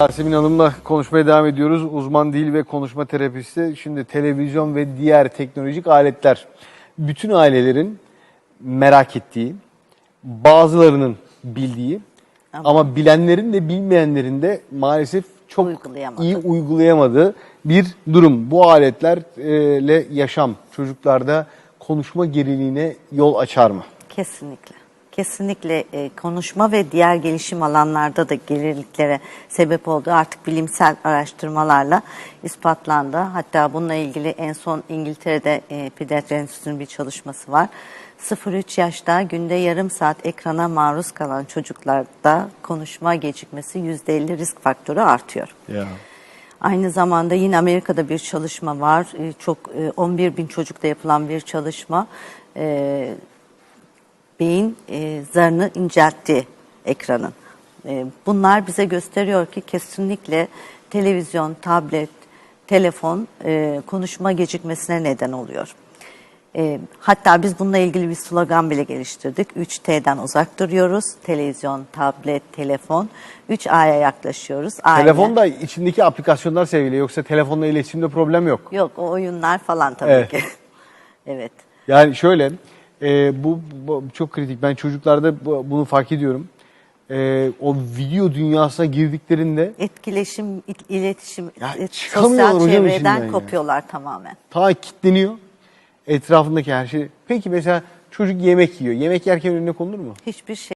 Yasemin Hanım'la konuşmaya devam ediyoruz. Uzman dil ve konuşma terapisti. Şimdi televizyon ve diğer teknolojik aletler. Bütün ailelerin merak ettiği, bazılarının bildiği ama, bilenlerin de bilmeyenlerin de maalesef çok iyi uygulayamadığı bir durum. Bu aletlerle yaşam çocuklarda konuşma geriliğine yol açar mı? Kesinlikle. Kesinlikle e, konuşma ve diğer gelişim alanlarda da geriliklere sebep olduğu artık bilimsel araştırmalarla ispatlandı. Hatta bununla ilgili en son İngiltere'de e, Pediatri Enstitüsü'nün bir çalışması var. 0-3 yaşta günde yarım saat ekrana maruz kalan çocuklarda konuşma gecikmesi %50 risk faktörü artıyor. Ya. Aynı zamanda yine Amerika'da bir çalışma var. Ee, Çok e, 11 bin çocukta yapılan bir çalışma. Beyin e, zarını inceltti ekranın. Ee, Bunlar bize gösteriyor ki kesinlikle televizyon, tablet, telefon e, konuşma gecikmesine neden oluyor. E, hatta biz bununla ilgili bir slogan bile geliştirdik. 3T'den uzak duruyoruz. Televizyon, tablet, telefon. 3A'ya yaklaşıyoruz. Aile. Telefonda içindeki aplikasyonlar sevgili yoksa telefonla iletişimde problem yok. Yok o oyunlar falan tabii Evet. ki. evet. Yani şöyle, e, bu, bu çok kritik. Ben çocuklarda bu- bunu fark ediyorum. E, o video dünyasına girdiklerinde Etkileşim, il- iletişim, Ya çıkamıyorlar sosyal hocam çevreden içinden ya. kopuyorlar tamamen. ta kitleniyor etrafındaki her şey. Peki mesela çocuk yemek yiyor. Yemek yerken önüne konulur mu? Hiçbir şey